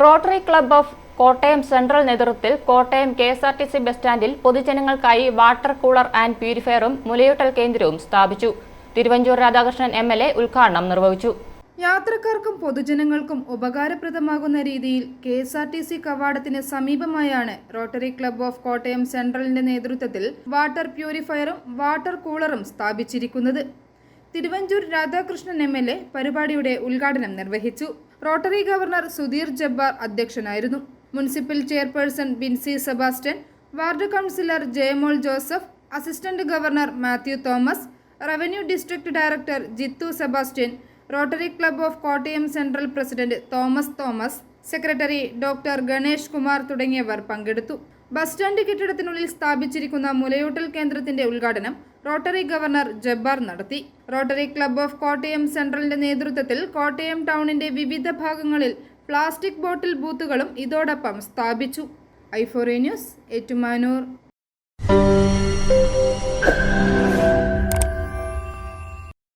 Rotary club of Kottayam central നേതൃത്വത്തിൽ Kottayam K S R T C bus സ്റ്റാൻഡിൽ പൊതുജനങ്ങൾക്കായി water cooler and പ്യൂരിഫയറും മുലയൂട്ടൽ കേന്ദ്രവും സ്ഥാപിച്ചു. Thiruvanchoor Radhakrishnan M L A ഉദ്ഘാടനം നിർവഹിച്ചു. യാത്രക്കാർക്കും പൊതുജനങ്ങൾക്കും ഉപകാരപ്രദമാകുന്ന രീതിയിൽ K S R T C കവാടത്തിന് സമീപമായാണ് റോട്ടറി ക്ലബ് ഓഫ് കോട്ടയം സെൻട്രലിന്റെ നേതൃത്വത്തിൽ വാട്ടർ പ്യൂരിഫയറും വാട്ടർ കൂളറും സ്ഥാപിച്ചിരിക്കുന്നത്. തിരുവഞ്ചൂർ രാധാകൃഷ്ണൻ എം പരിപാടിയുടെ ഉദ്ഘാടനം നിർവഹിച്ചു. റോട്ടറി ഗവർണർ സുധീർ ജബ്ബാർ അധ്യക്ഷനായിരുന്നു. Municipal chairperson Binsy Sebastian ward councillor Jayamol Joseph assistant governor Mathew Thomas revenue district director Jithu Sebastian rotary club of Kottayam central president Thomas Thomas secretary doctor Ganesh Kumar തുടങ്ങിയവർ പങ്കെടുത്തു. Bus stand കെട്ടിടത്തിനുള്ളിൽ സ്ഥാപിച്ചിരിക്കുന്ന മുലയൂട്ടൽ കേന്ദ്രത്തിന്റെ ഉദ്ഘാടനം rotary governor Jabbar നടത്തി. Rotary club of Kottayam സെൻട്രലിന്റെ നേതൃത്വത്തിൽ കോട്ടയം ടൗണിന്റെ വിവിധ ഭാഗങ്ങളിൽ പ്ലാസ്റ്റിക് ബോട്ടിൽ ബൂത്തുകളും ഇതോടൊപ്പം സ്ഥാപിച്ചു. ഐഫോറി ന്യൂസ് ഏറ്റുമാനൂർ.